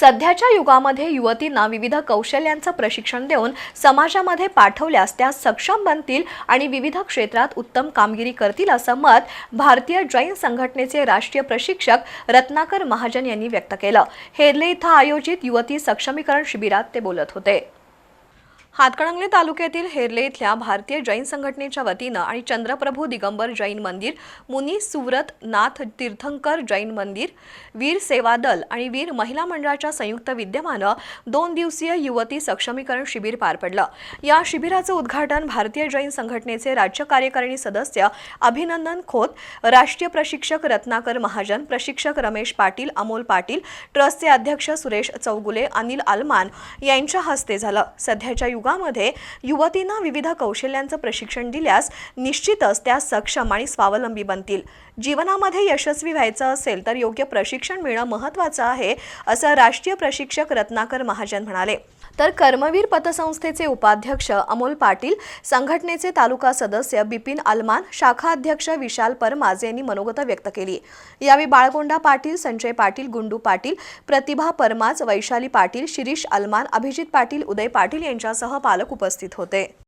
सध्याच्या युगामध्ये युवतींना विविध कौशल्यांचं प्रशिक्षण देऊन समाजामध्ये पाठवल्यास त्या सक्षम बनतील आणि विविध क्षेत्रात उत्तम कामगिरी करतील असं मत भारतीय जैन संघटनेचे राष्ट्रीय प्रशिक्षक रत्नाकर महाजन यांनी व्यक्त केलं. हेरले इथं आयोजित युवती सक्षमीकरण शिबिरात ते बोलत होते. हातकणंगले तालुक्यातील हेरले इथल्या भारतीय जैन संघटनेच्या वतीनं आणि चंद्रप्रभू दिगंबर जैन मंदिर मुनी सुव्रत नाथ तीर्थंकर जैन मंदिर वीर सेवा दल आणि वीर महिला मंडळाच्या संयुक्त विद्यमानं दोन दिवसीय युवती सक्षमीकरण शिबिर पार पडलं. या शिबिराचं उद्घाटन भारतीय जैन संघटनेचे राज्य कार्यकारिणी सदस्य अभिनंदन खोत राष्ट्रीय प्रशिक्षक रत्नाकर महाजन प्रशिक्षक रमेश पाटील अमोल पाटील ट्रस्टचे अध्यक्ष सुरेश चौगुले अनिल आलमान यांच्या हस्ते झालं. सध्याच्या योगामध्ये युवतींना विविध कौशल्यांचं प्रशिक्षण दिल्यास निश्चितच त्या सक्षम आणि स्वावलंबी बनतील. जीवनामध्ये यशस्वी व्हायचं असेल तर योग्य प्रशिक्षण मिळणं महत्त्वाचं आहे असं राष्ट्रीय प्रशिक्षक रत्नाकर महाजन म्हणाले. तर कर्मवीर पतसंस्थेचे उपाध्यक्ष अमोल पाटील संघटनेचे तालुका सदस्य बिपिन अलमान शाखा अध्यक्ष विशाल परमाज यांनी मनोगत व्यक्त केली. यावेळी बाळगोंडा पाटील संजय पाटील गुंडू पाटील प्रतिभा परमाज वैशाली पाटील शिरीष अलमान अभिजित पाटील उदय पाटील यांच्यासह पालक उपस्थित होते.